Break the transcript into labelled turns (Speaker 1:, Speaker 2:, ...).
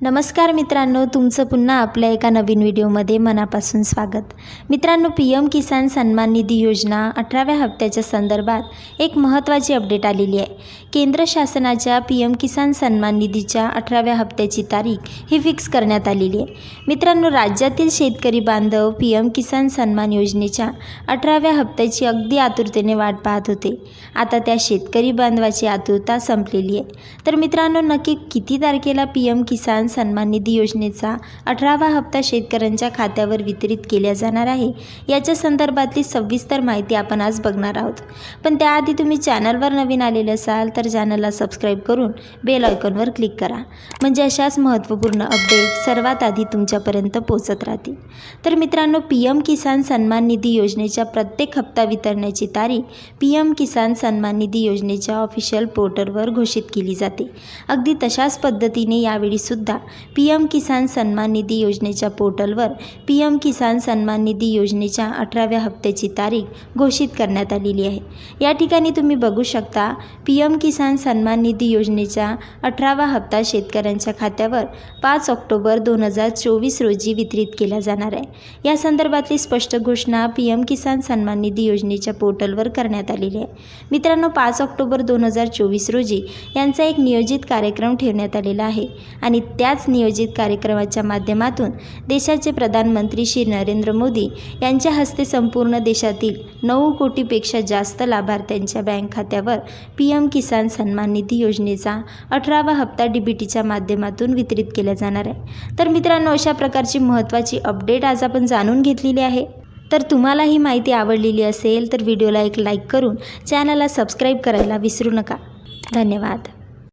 Speaker 1: नमस्कार मित्रांनो तुमचं पुन्हा आपल्या एका नवीन व्हिडिओमध्ये मनापासून स्वागत. मित्रांनो पी एम किसान सन्मान निधी योजना अठराव्या हप्त्याच्या संदर्भात एक महत्त्वाची अपडेट आलेली आहे. केंद्र शासनाच्या पी एम किसान सन्मान निधीच्या अठराव्या हप्त्याची तारीख ही फिक्स करण्यात आलेली आहे. मित्रांनो राज्यातील शेतकरी बांधव पी एम किसान सन्मान योजनेच्या अठराव्या हप्त्याची अगदी आतुरतेने वाट पाहत होते. आता त्या शेतकरी बांधवाची आतुरता संपलेली आहे. तर मित्रांनो नक्की किती तारखेला पी एम किसान सन्मान निधी योजनेचा अठरावा हप्ता शेतकऱ्यांच्या खात्यावर वितरित केला जाणार आहे. याच्या संदर्भातली सविस्तर माहिती आपण आज बघणार आहोत. पण त्याआधी तुम्ही चॅनलवर नवीन आलेले असाल तर चॅनलला सबस्क्राईब करून बेल आयकॉनवर क्लिक करा. म्हणजे अशाच महत्त्वपूर्ण अपडेट सर्वात आधी तुमच्यापर्यंत पोचत राहतील. तर मित्रांनो पी एम किसान सन्मान निधी योजनेच्या प्रत्येक हप्ता वितरण्याची तारीख पी एम किसान सन्मान निधी योजनेच्या ऑफिशियल पोर्टलवर घोषित केली जाते. अगदी तशाच पद्धतीने यावेळीसुद्धा पी एम किसान सन्मान निधी योजनेच्या पोर्टलवर पी एम किसान सन्मान निधी योजनेच्या अठराव्या हप्त्याची तारीख घोषित करण्यात आलेली आहे. या ठिकाणी तुम्ही बघू शकता पी एम किसान सन्मान निधी योजनेचा अठरावा हप्ता शेतकऱ्यांच्या खात्यावर पाच ऑक्टोबर दोन हजार चोवीस रोजी वितरित केला जाणार आहे. या संदर्भातली स्पष्ट घोषणा पी एम किसान सन्मान निधी योजनेच्या पोर्टलवर करण्यात आलेली आहे. मित्रांनो पाच ऑक्टोबर दोन हजार चोवीस रोजी यांचा एक नियोजित कार्यक्रम ठेवण्यात आलेला आहे आणि त्या त्याच नियोजित कार्यक्रमाच्या माध्यमातून देशाचे प्रधानमंत्री श्री नरेंद्र मोदी यांच्या हस्ते संपूर्ण देशातील नऊ कोटीपेक्षा जास्त लाभार्थ्यांच्या बँक खात्यावर पी एम किसान सन्मान निधी योजनेचा अठरावा हप्ता डी बी टीच्या माध्यमातून वितरित केला जाणार आहे. तर मित्रांनो अशा प्रकारची महत्त्वाची अपडेट आज आपण जाणून घेतलेली आहे. तर तुम्हाला ही माहिती आवडलेली असेल तर व्हिडिओला एक लाईक करून चॅनलला सबस्क्राईब करायला विसरू नका. धन्यवाद.